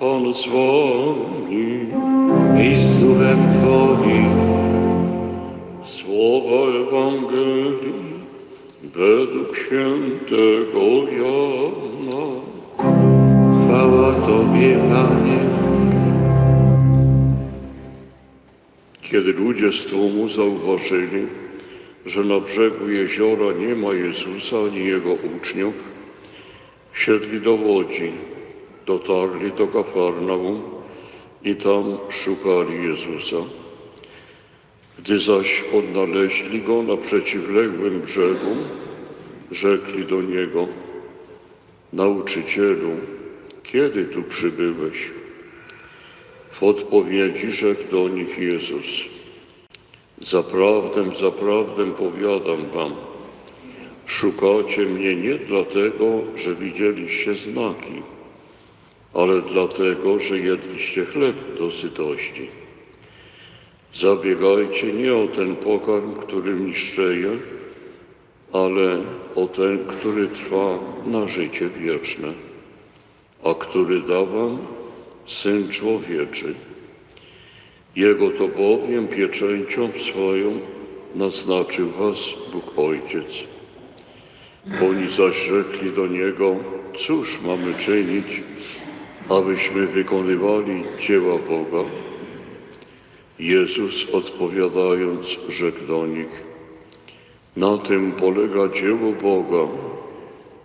Z wami i z duchem Twoim. Słowa Ewangelii według świętego Jana. Chwała Tobie, Panie. Kiedy ludzie z tłumu zauważyli, że na brzegu jeziora nie ma Jezusa ani Jego uczniów, wsiedli do łodzi, dotarli do Kafarnaum i tam szukali Jezusa. Gdy zaś odnaleźli Go na przeciwległym brzegu, rzekli do Niego, Nauczycielu, kiedy tu przybyłeś? W odpowiedzi rzekł do nich Jezus, Zaprawdę, zaprawdę powiadam wam, szukacie mnie nie dlatego, że widzieliście znaki, ale dlatego, że jedliście chleb do sytości. Zabiegajcie nie o ten pokarm, który niszczeje, ale o ten, który trwa na życie wieczne, a który da wam Syn Człowieczy. Jego to bowiem pieczęcią swoją naznaczył was Bóg Ojciec. Oni zaś rzekli do Niego, cóż mamy czynić, abyśmy wykonywali dzieła Boga? Jezus odpowiadając rzekł do nich, na tym polega dzieło Boga,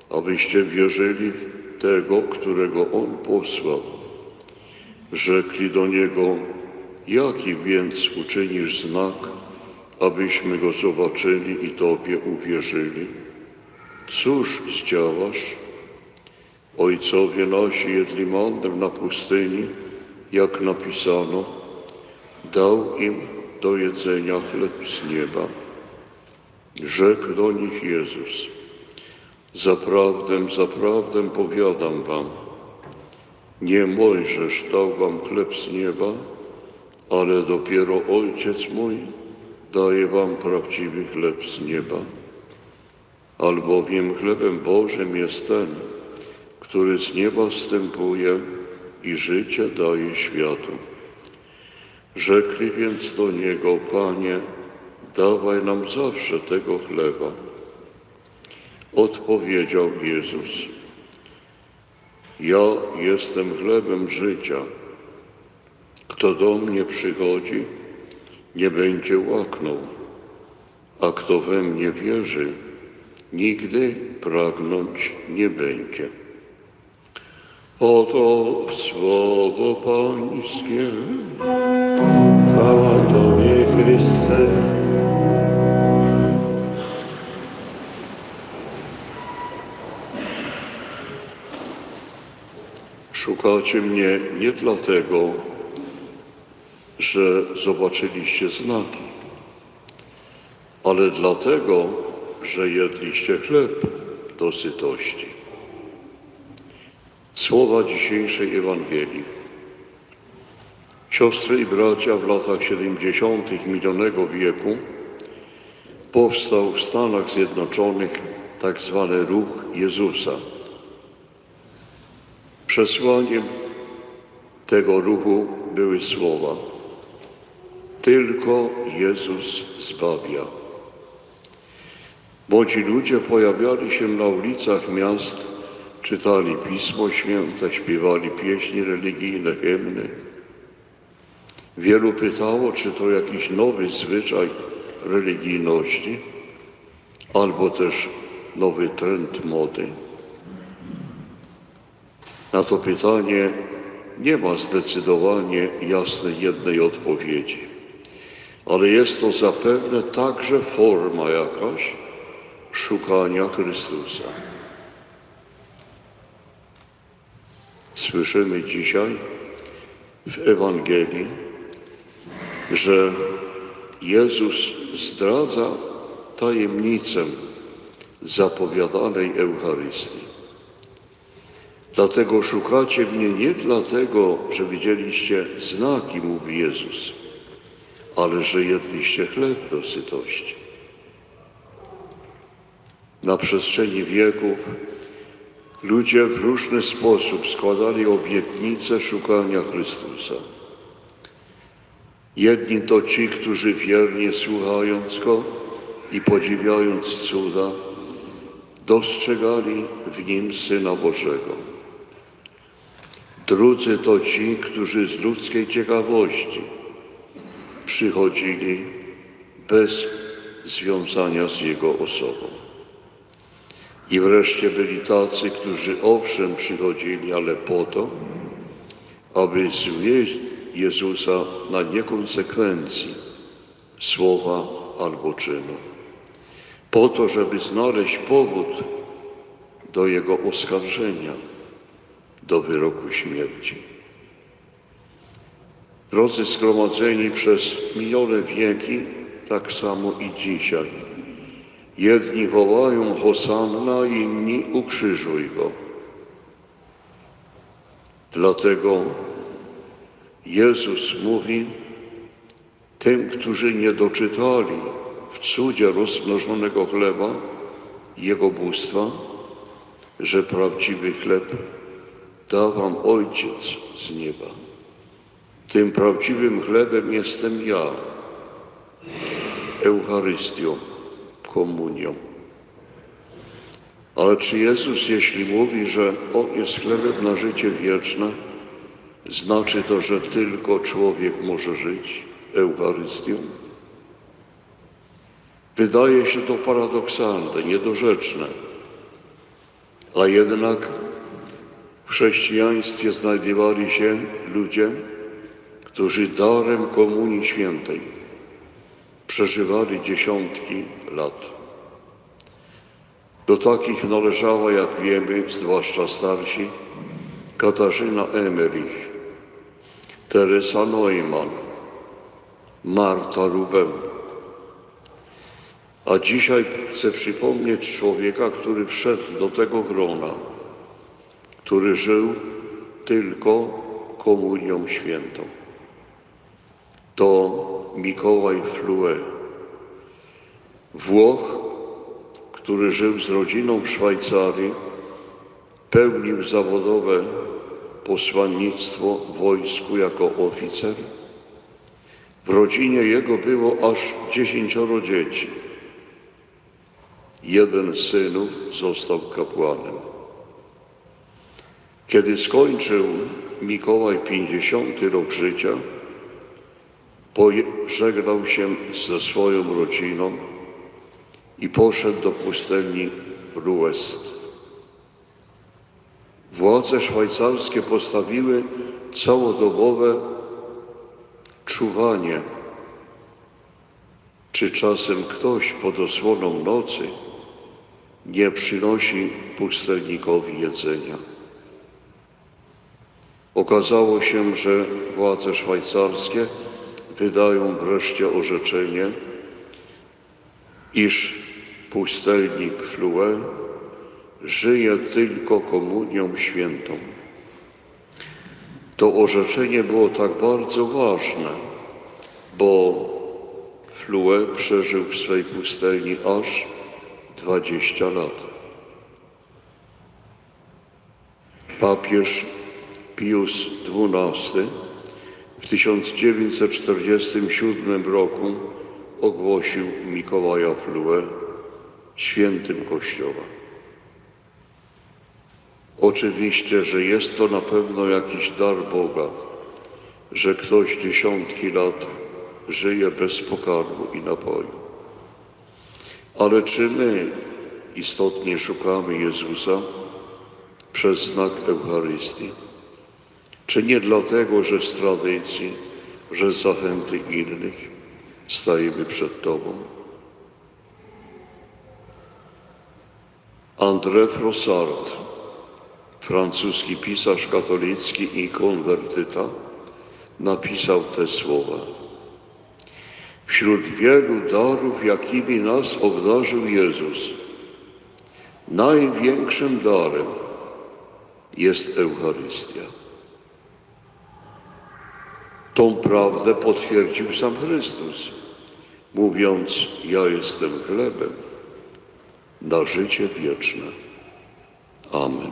abyście wierzyli w tego, którego On posłał. Rzekli do Niego, jaki więc uczynisz znak, abyśmy Go zobaczyli i Tobie uwierzyli? Cóż zdziałasz? Ojcowie nasi jedli mannem na pustyni, jak napisano, dał im do jedzenia chleb z nieba. Rzekł do nich Jezus, zaprawdę, zaprawdę powiadam wam, nie Mojżesz dał wam chleb z nieba, ale dopiero Ojciec mój daje wam prawdziwy chleb z nieba. Albowiem chlebem Bożym jest ten, który z nieba wstępuje i życie daje światu. Rzekli więc do Niego, Panie, dawaj nam zawsze tego chleba. Odpowiedział Jezus, ja jestem chlebem życia. Kto do mnie przychodzi, nie będzie łaknął, a kto we mnie wierzy, nigdy pragnąć nie będzie. Oto słowo Pańskie. Chwała Tobie, Chryste. Szukacie mnie nie dlatego, że zobaczyliście znaki, ale dlatego, że jedliście chleb do sytości. Słowa dzisiejszej Ewangelii. Siostry i bracia, w latach 70. minionego wieku powstał w Stanach Zjednoczonych tak zwany ruch Jezusa. Przesłaniem tego ruchu były słowa: Tylko Jezus zbawia. Młodzi ludzie pojawiali się na ulicach miast, czytali Pismo Święte, śpiewali pieśni religijne, hymny. Wielu pytało, czy to jakiś nowy zwyczaj religijności, albo też nowy trend mody. Na to pytanie nie ma zdecydowanie jasnej jednej odpowiedzi, ale jest to zapewne także forma jakaś szukania Chrystusa. Słyszymy dzisiaj w Ewangelii, że Jezus zdradza tajemnicę zapowiadanej Eucharystii. Dlatego szukacie mnie nie dlatego, że widzieliście znaki, mówi Jezus, ale że jedliście chleb do sytości. Na przestrzeni wieków Ludzie w różny sposób składali obietnice szukania Chrystusa. Jedni to ci, którzy wiernie słuchając Go i podziwiając cuda, dostrzegali w Nim Syna Bożego. Drudzy to ci, którzy z ludzkiej ciekawości przychodzili bez związania z Jego osobą. I wreszcie byli tacy, którzy owszem przychodzili, ale po to, aby zwieść Jezusa na niekonsekwencji słowa albo czynu. Po to, żeby znaleźć powód do Jego oskarżenia, do wyroku śmierci. Drodzy zgromadzeni przez minione wieki, tak samo i dzisiaj. Jedni wołają Hosanna, inni ukrzyżuj Go. Dlatego Jezus mówi tym, którzy nie doczytali w cudzie rozmnożonego chleba Jego bóstwa, że prawdziwy chleb da wam Ojciec z nieba. Tym prawdziwym chlebem jestem ja, Eucharystią, komunią. Ale czy Jezus, jeśli mówi, że On jest chlebem na życie wieczne, znaczy to, że tylko człowiek może żyć Eucharystią? Wydaje się to paradoksalne, niedorzeczne, a jednak w chrześcijaństwie znajdowali się ludzie, którzy darem Komunii Świętej przeżywali dziesiątki lat. Do takich należała, jak wiemy, zwłaszcza starsi, Katarzyna Emerich, Teresa Neumann, Marta Rubem. A dzisiaj chcę przypomnieć człowieka, który wszedł do tego grona, który żył tylko komunią świętą. To Mikołaj Flue, Włoch, który żył z rodziną w Szwajcarii, pełnił zawodowe posłannictwo w wojsku jako oficer. W rodzinie jego było aż dziesięcioro dzieci. Jeden z synów został kapłanem. Kiedy skończył Mikołaj 50 rok życia, pożegnał się ze swoją rodziną i poszedł do pustelni Ruest. Władze szwajcarskie postawiły całodobowe czuwanie, czy czasem ktoś pod osłoną nocy nie przynosi pustelnikowi jedzenia. Okazało się, że władze szwajcarskie wydają wreszcie orzeczenie, iż pustelnik Flue żyje tylko komunią świętą. To orzeczenie było tak bardzo ważne, bo Flue przeżył w swej pustelni aż 20 lat. Papież Pius XII 1947 roku ogłosił Mikołaja Flue świętym Kościoła. Oczywiście, że jest to na pewno jakiś dar Boga, że ktoś dziesiątki lat żyje bez pokarmu i napoju. Ale czy my istotnie szukamy Jezusa przez znak Eucharystii? Czy nie dlatego, że z tradycji, że z zachęty innych stajemy przed Tobą? André Frossard, francuski pisarz katolicki i konwertyta, napisał te słowa. Wśród wielu darów, jakimi nas obdarzył Jezus, największym darem jest Eucharystia. Tą prawdę potwierdził sam Chrystus, mówiąc: Ja jestem chlebem na życie wieczne. Amen.